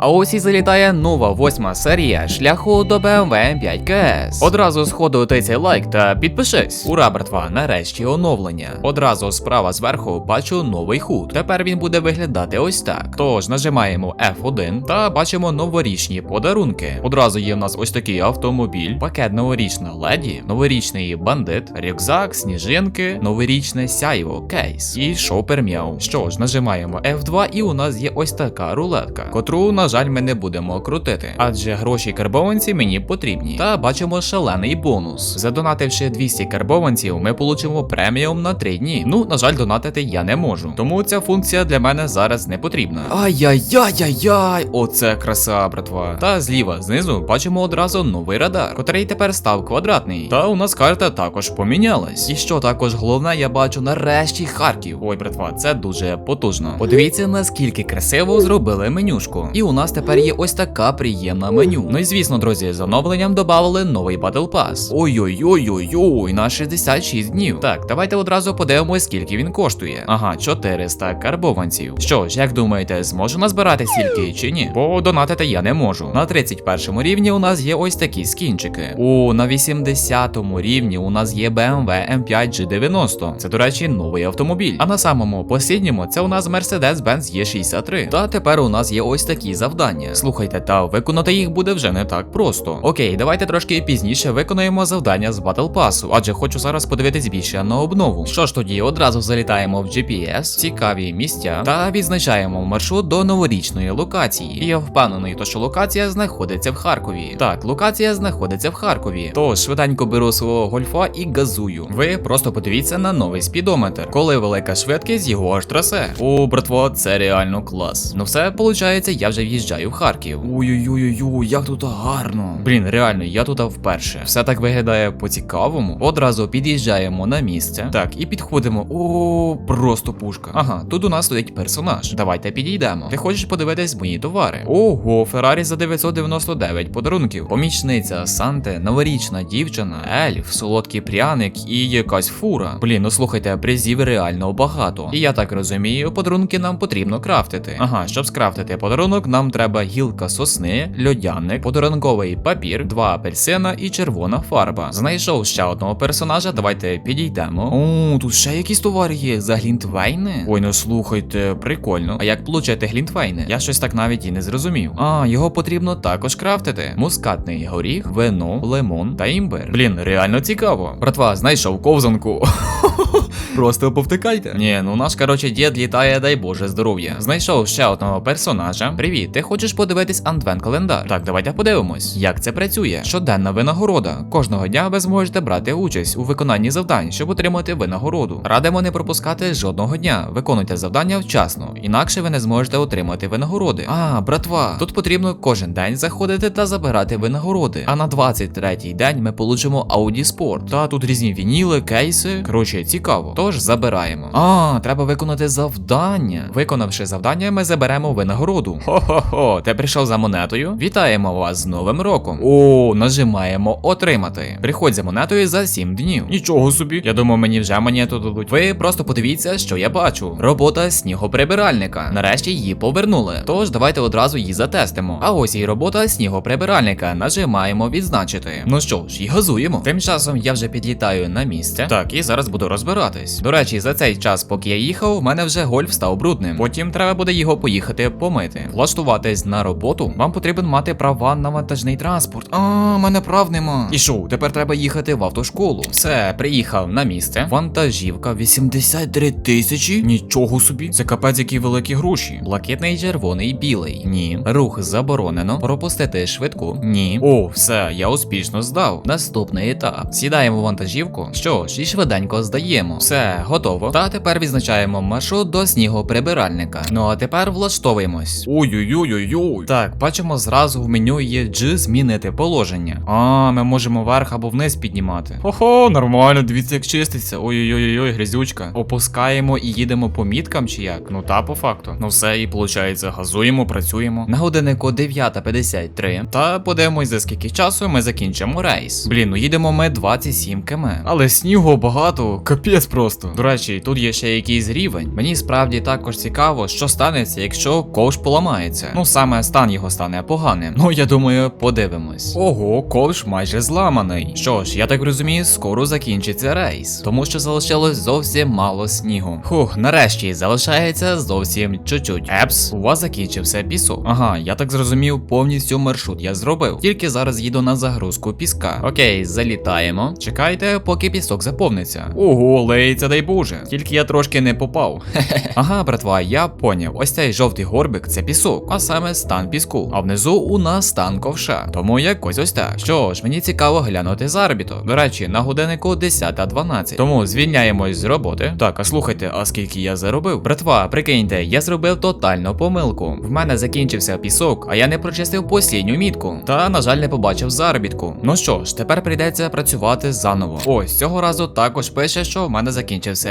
А ось і залітає нова восьма серія шляху до BMW M5 KS. Одразу сходу тицяй лайк та підпишись. Ура, братва, нарешті оновлення. Одразу справа зверху бачу новий худ. Тепер він буде виглядати ось так. Тож нажимаємо F1 та бачимо новорічні подарунки. Одразу є в нас ось такий автомобіль, пакет новорічна леді, новорічний бандит, рюкзак, сніжинки, новорічне сяйво, кейс і шопер м'яу. Що ж, нажимаємо F2 і у нас є ось така рулетка, котру, на жаль, ми не будемо крутити, адже гроші карбованці мені потрібні. Та бачимо шалений бонус. Задонативши 200 карбованців, ми получимо преміум на 3 дні. Ну, на жаль, донатити я не можу. Тому ця функція для мене зараз не потрібна. Ай-яй-яй-яй-яй! Оце краса, братва. Та зліва знизу бачимо одразу новий радар, котрий тепер став квадратний. Та у нас карта також помінялась. І що також головне, я бачу нарешті Харків. Ой, братва, це дуже потужно. Подивіться, наскільки красиво зробили менюшку. І у нас тепер є ось така приємна меню. Ну і звісно, друзі, з оновленням додали новий Battle Pass. Ой-ой-ой-ой-ой, на 66 днів. Так, давайте одразу подивимось, скільки він коштує. Ага, 400 карбованців. Що ж, як думаєте, зможу назбирати стільки чи ні? Бо донатити я не можу. На 31 рівні у нас є ось такі скінчики. У на 80 рівні у нас є BMW M5 G90. Це, до речі, новий автомобіль. А на самому послідньому це у нас Mercedes-Benz E63. Та тепер у нас є ось такі завдання. Слухайте, та виконати їх буде вже не так просто. Окей, давайте трошки пізніше виконаємо завдання з Battle Pass, адже хочу зараз подивитись більше на обнову. Що ж тоді, одразу залітаємо в GPS, цікаві місця та відзначаємо маршрут до новорічної локації. І я впевнений, то що локація знаходиться в Харкові. Так, локація знаходиться в Харкові. Тож швиденько беру свого гольфа і газую. Ви просто подивіться на новий спідометр. Коли велика швидкість, його аж трасе. О, братво, це реально клас. Ну все, виходить, я вже в'їжджаю в Харків. Ой-ой-ой, як тут гарно. Блін, реально, я тут вперше. Все так виглядає по-цікавому. Одразу під'їжджаємо на місце. Так, і підходимо. О, просто пушка. Ага, тут у нас стоїть персонаж. Давайте підійдемо. Ти хочеш подивитись мої товари? Ого, Феррарі за 999 подарунків. Помічниця Санте, новорічна дівчина, ельф, солодкий пряник і якась фура. Блін, ну слухайте, призів реально багато. І я так розумію, подарунки нам потрібно крафтити. Ага, щоб скрафтити подарунок, нам треба гілка сосни, льодяник, подарунковий папір, два апельсина і червона фарба. Знайшов ще одного персонажа. Давайте підійдемо. О, тут ще якісь товари є за глінтвейни. Ой, ну слухайте, прикольно. А як получати глінтвейни? Я щось так навіть і не зрозумів. А, його потрібно також крафтити. Мускатний горіх, вино, лимон та імбир. Блін, реально цікаво. Братва, знайшов ковзанку. Просто повтикайте. Ні, ну наш короче дід літає, дай Боже здоров'я. Знайшов ще одного персонажа. Привіт, ти хочеш подивитись Андвен календар? Так, давайте подивимось, як це працює. Щоденна винагорода. Кожного дня ви зможете брати участь у виконанні завдань, щоб отримати винагороду. Радимо не пропускати жодного дня. Виконуйте завдання вчасно, інакше ви не зможете отримати винагороди. А, братва, тут потрібно кожен день заходити та забирати винагороди. А на 23-й день ми получимо Audi Sport. Та тут різні вініли, кейси. Коротше, цікаво. Тож забираємо. А, треба виконати завдання. Виконавши завдання, ми заберемо винагороду. Хо-хо-хо, ти прийшов за монетою? Вітаємо вас з Новим роком. О, нажимаємо отримати. Приходь за монетою за 7 днів. Нічого собі. Я думаю, мені вже монету дадуть. Ви просто подивіться, що я бачу. Робота снігоприбиральника. Нарешті її повернули. Тож давайте одразу її затестимо. А ось і робота снігоприбиральника. Нажимаємо відзначити. Ну що ж, і газуємо. Тим часом я вже підлітаю на місце. Так, і зараз буду розбиратись. До речі, за цей час, поки я їхав, в мене вже гольф став брудним. Потім треба буде його поїхати помити. Влаштуватись на роботу. Вам потрібен мати права на вантажний транспорт. А, мене прав нема. І що, тепер треба їхати в автошколу. Все, приїхав на місце. Вантажівка 83 тисячі. Нічого собі. Це капець, які великі гроші. Блакитний, червоний, білий. Ні. Рух заборонено. Пропустити швидку. Ні. О, все, я успішно здав. Наступний етап. Сідаємо в вантажівку. Що ж, і швиденько здаємо. Все, готово. Та тепер відзначаємо маршрут до снігоприбиральника. Ну а тепер влаштовуємось. Ой-ой-ой-ой-ой. Так, бачимо зразу в меню є G змінити положення. А, ми можемо вверх або вниз піднімати. Хо-хо, нормально, дивіться, як чиститься. Ой-ой-ой, грязючка. Опускаємо і їдемо по міткам чи як? Ну та по факту. Ну все, і виходить, газуємо, працюємо. На годиннику 9.53. Та подивимось, за скільки часу ми закінчимо рейс. Блін, ну їдемо ми 27 км. Але снігу багато, капець просто. Просто. До речі, тут є ще якийсь рівень. Мені справді також цікаво, що станеться, якщо ковш поламається. Ну саме стан його стане поганим. Ну я думаю, подивимось. Ого, ковш майже зламаний. Що ж, я так розумію, скоро закінчиться рейс, тому що залишилось зовсім мало снігу. Хух, нарешті залишається зовсім чуть-чуть. Епс, у вас закінчився пісок. Ага, я так зрозумів, повністю маршрут я зробив. Тільки зараз їду на загрузку піска. Окей, залітаємо. Чекайте, поки пісок заповниться. Ого, леється, дай боже. Тільки я трошки не попав. ага, братва, я поняв. Ось цей жовтий горбик це пісок, а саме стан піску. А внизу у нас стан ковша. Тому якось ось так. Що ж, мені цікаво глянути заробіток. До речі, на годиннику 10.12. Тому звільняємось з роботи. Так, а слухайте, а скільки я заробив? Братва, прикиньте, я зробив тотальну помилку. В мене закінчився пісок, а я не прочистив послідню мітку. Та, на жаль, не побачив заробітку. Ну що ж, тепер прийдеться працювати заново. Ось цього разу також пише, що в мене закінчився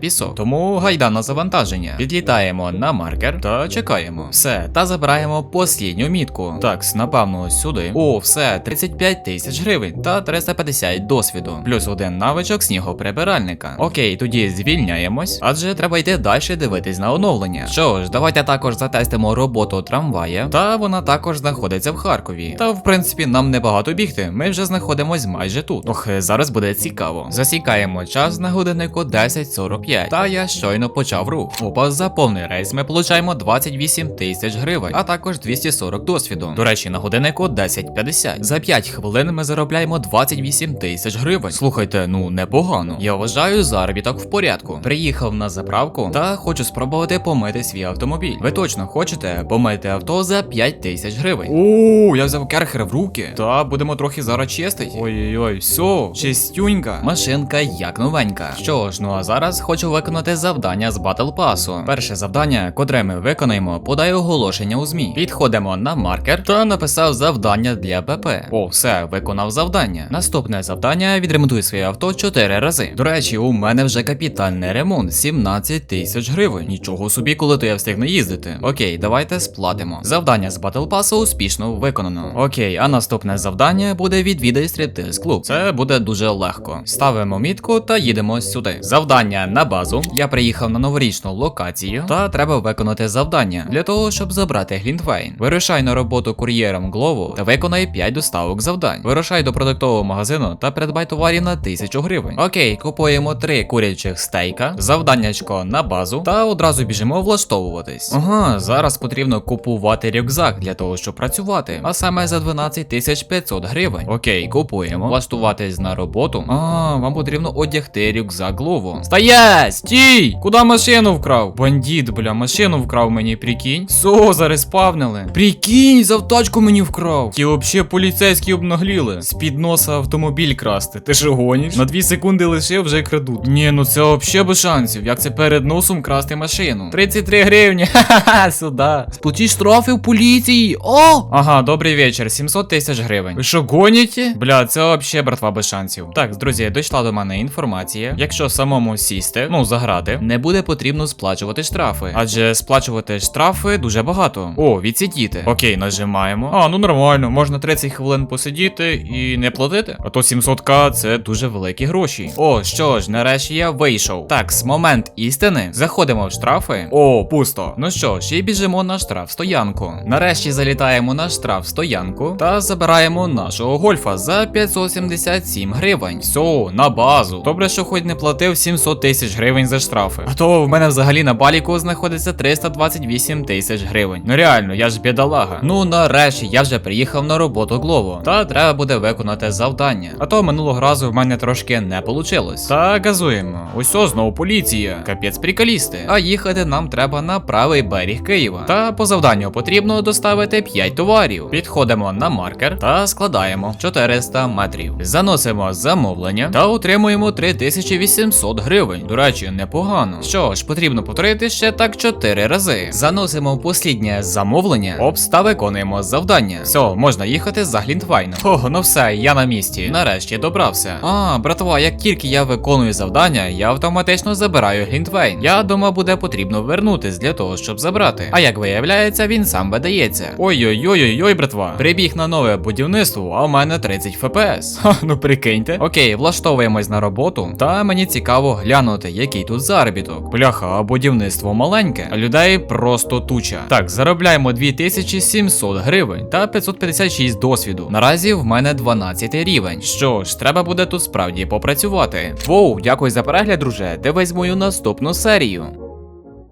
пісок. Тому гайда на завантаження. Підлітаємо на маркер та чекаємо. Все, та забираємо послідню мітку. Так, напевно, сюди. О, все, 35 тисяч гривень та 350 досвіду. Плюс один навичок снігоприбиральника. Окей, тоді звільняємось, адже треба йти далі дивитись на оновлення. Що ж, давайте також затестимо роботу трамвая. Та вона також знаходиться в Харкові. Та в принципі нам небагато бігти. Ми вже знаходимось майже тут. Ох, зараз буде цікаво. Засікаємо час на годиннику 10.45. Та я щойно почав рух. Опа, за повний рейс ми получаємо 28 тисяч гривень, а також 240 досвіду. До речі, на годиннику 10.50. За 5 хвилин ми заробляємо 28 тисяч гривень. Слухайте, ну непогано. Я вважаю заробіток в порядку. Приїхав на заправку та хочу спробувати помити свій автомобіль. Ви точно хочете помити авто за 5 тисяч гривень? О, я взяв керхер в руки. Та будемо трохи зараз чистити. Ой-ой-ой, все, чистюнька. Машинка як новенька. Що ж, ну а зараз хочу виконати завдання з Батл Пасу. Перше завдання, котре ми виконаємо, подай оголошення у ЗМІ. Підходимо на маркер та написав завдання для ПП. О, все, виконав завдання. Наступне завдання відремонтуй своє авто 4 рази. До речі, у мене вже капітальний ремонт 17 тисяч гривень. Нічого собі, коли то я встигну їздити. Окей, давайте сплатимо. Завдання з Battle Pass успішно виконано. Окей, а наступне завдання буде відвідай стриптиз клуб. Це буде дуже легко. Ставимо мітку та їдемо сюди. Завдання на базу. Я приїхав на новорічну локацію, та треба виконати завдання для того, щоб забрати Глінтвейн. Вирушай на роботу кур'єром Глову та виконай 5 доставок завдань. Вирушай до продуктового магазину та придбай товарів на 1000 гривень. Окей, купуємо 3 курячих стейка, завданнячко на базу та одразу біжимо влаштовуватись. Ага, зараз потрібно купувати рюкзак для того, щоб працювати, а саме за 12 500 гривень. Окей, купуємо. Влаштуватись на роботу. А, вам потрібно одягти рюкзак Глову. Стоять! Стій! Куди машину вкрав? Бандит, бля, машину вкрав мені, прикинь. Со, зареспавнили. Прикинь, завтачку мені вкрав. Ті вообще поліцейські обнагліли. З-під носа автомобіль красти. Ти що гониш? На 2 секунди лишив, вже крадуть. Ні, ну це вообще без шансів. Як це перед носом красти машину? 33 гривні. Ха-ха-ха, сюди. Сплатіть штрафи в поліції. О! Ага, добрий вечір. 700 тисяч гривень. Ви що, гоніте? Бля, це вообще братва без шансів. Так, друзі, дійшла до мене інформація. Якщо самому сісти, ну заграти, не буде потрібно сплачувати штрафи. Адже сплачувати штрафи дуже багато. О, відсидіти. Окей, нажимаємо. А, ну нормально, можна 30 хвилин посидіти і не платити. А то 700к це дуже великі гроші. О, що ж, нарешті я вийшов. Так, з момент істини заходимо в штрафи. О, пусто. Ну що ж, і біжимо на штраф стоянку. Нарешті залітаємо на штраф стоянку та забираємо нашого гольфа за 577 гривень. Все, на базу. Добре, що хоч не платив 700 тисяч гривень за штрафи. А то в мене взагалі на баліку знаходиться 328 тисяч гривень. Ну реально, я ж бідолага. Ну нарешті я вже приїхав на роботу Глово. Та треба буде виконати завдання. А то минулого разу в мене трошки не получилось. Та газуємо. Ось знову поліція. Капець приколісти. А їхати нам треба на правий берег Києва. Та по завданню потрібно доставити 5 товарів. Підходимо на маркер та складаємо 400 метрів. Заносимо замовлення та отримуємо 3800 гривень. До речі, непогано. Що ж, потрібно повторити ще так 4 рази. Заносимо посліднє замовлення. Опс, та виконуємо завдання. Все, можна їхати за Глінтвайном. Ого, ну все, я на місці. Нарешті добрався. А, братва, як тільки я виконую завдання, я автоматично забираю Глінтвейн. Я думав, буде потрібно вернутись для того, щоб забрати. А як виявляється, він сам видається. Ой-ой-ой-ой, братва. Прибіг на нове будівництво, а у мене 30 фпс. Ха, ну прикиньте. Окей, влаштовуємось на роботу. Та мені цікаво глянути, який тут заробіток. Бляха, а будівництво маленьке, а людей просто туча. Так, заробляємо 2700 гривень та 556 досвіду. Наразі в мене 12 рівень. Що ж, треба буде тут справді попрацювати. Воу, дякую за перегляд, друже. Дивись мою наступну серію.